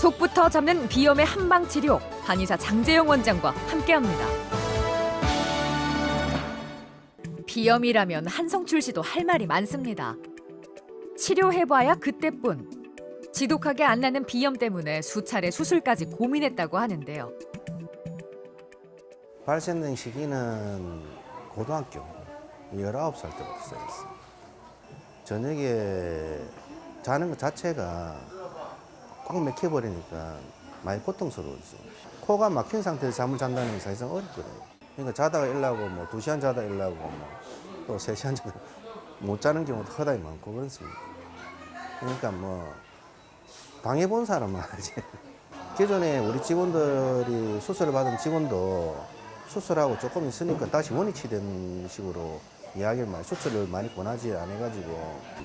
속부터 잡는 비염의 한방 치료 한의사 장재영 원장과 함께합니다. 비염이라면 한성출 씨도 할 말이 많습니다. 치료해봐야 그때뿐. 지독하게 안 나는 비염 때문에 수차례 수술까지 고민했다고 하는데요. 발생된 시기는 고등학교 19살 때부터 시작했어요. 저녁에 자는 것 자체가 꽉 막혀버리니까 많이 고통스러웠어요. 코가 막힌 상태에서 잠을 잔다는 게 사실상 어렵거든요. 그러니까 자다가 일어나고 뭐 2시간 자다 일어나고 뭐또 3시간 자다 못 자는 경우도 허다히 많고 그렇습니다. 그러니까 뭐 당해본 사람은 알지. 기존에 우리 직원들이 수술을 받은 직원도 수술하고 조금 있으니까 다시 원위치된 식으로 이야기를 많이 수술을 많이 권하지 안 해가지고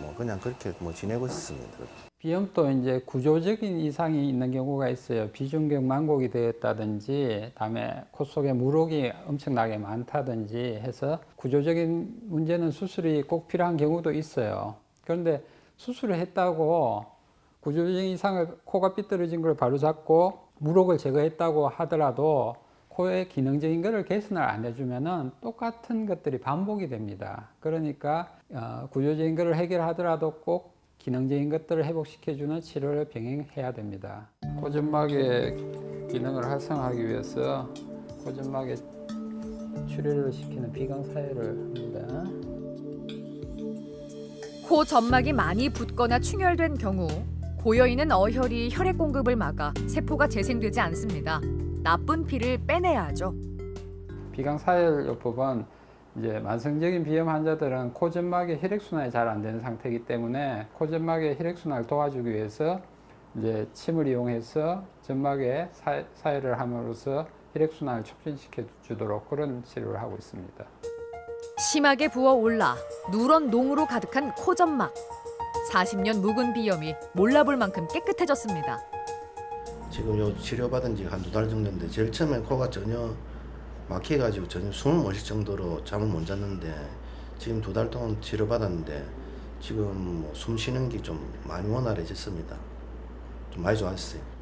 뭐 그냥 그렇게 뭐 지내고 있습니다. 비염도 이제 구조적인 이상이 있는 경우가 있어요. 비중격 만곡이 되었다든지, 다음에 코 속에 물혹이 엄청나게 많다든지 해서 구조적인 문제는 수술이 꼭 필요한 경우도 있어요. 그런데 수술을 했다고 구조적인 이상을 코가 삐뚤어진 걸 바로잡고 물혹을 제거했다고 하더라도 코의 기능적인 것을 개선을 안 해주면은 똑같은 것들이 반복이 됩니다. 그러니까 어, 구조적인 것을 해결하더라도 꼭 기능적인 것들을 회복시켜주는 치료를 병행해야 됩니다. 코점막의 기능을 활성화하기 위해서 코점막에 출혈을 시키는 비강사혈을 합니다. 코 점막이 많이 붓거나 충혈된 경우 고여 있는 어혈이 혈액 공급을 막아 세포가 재생되지 않습니다. 나쁜 피를 빼내야 하죠. 비강 사혈요법은 이제 만성적인 비염 환자들은 코점막의 혈액순환이 잘 안 되는 상태이기 때문에 코점막의 혈액순환을 도와주기 위해서 이제 침을 이용해서 점막에 사- 사혈을 함으로써 혈액순환을 촉진시켜 주도록 그런 치료를 하고 있습니다. 심하게 부어올라 누런 농으로 가득한 코 점막. 40년 묵은 비염이 몰라볼 만큼 깨끗해졌습니다. 지금 요 치료받은 지 한 두 달 정도 인데 제일 처음엔 코가 전혀 막혀가지고 전혀 숨을 못 쉴 정도로 잠을 못 잤는데 지금 두 달 동안 치료받았는데 지금 뭐 숨 쉬는 게 좀 많이 원활해졌습니다. 좀 많이 좋았어요.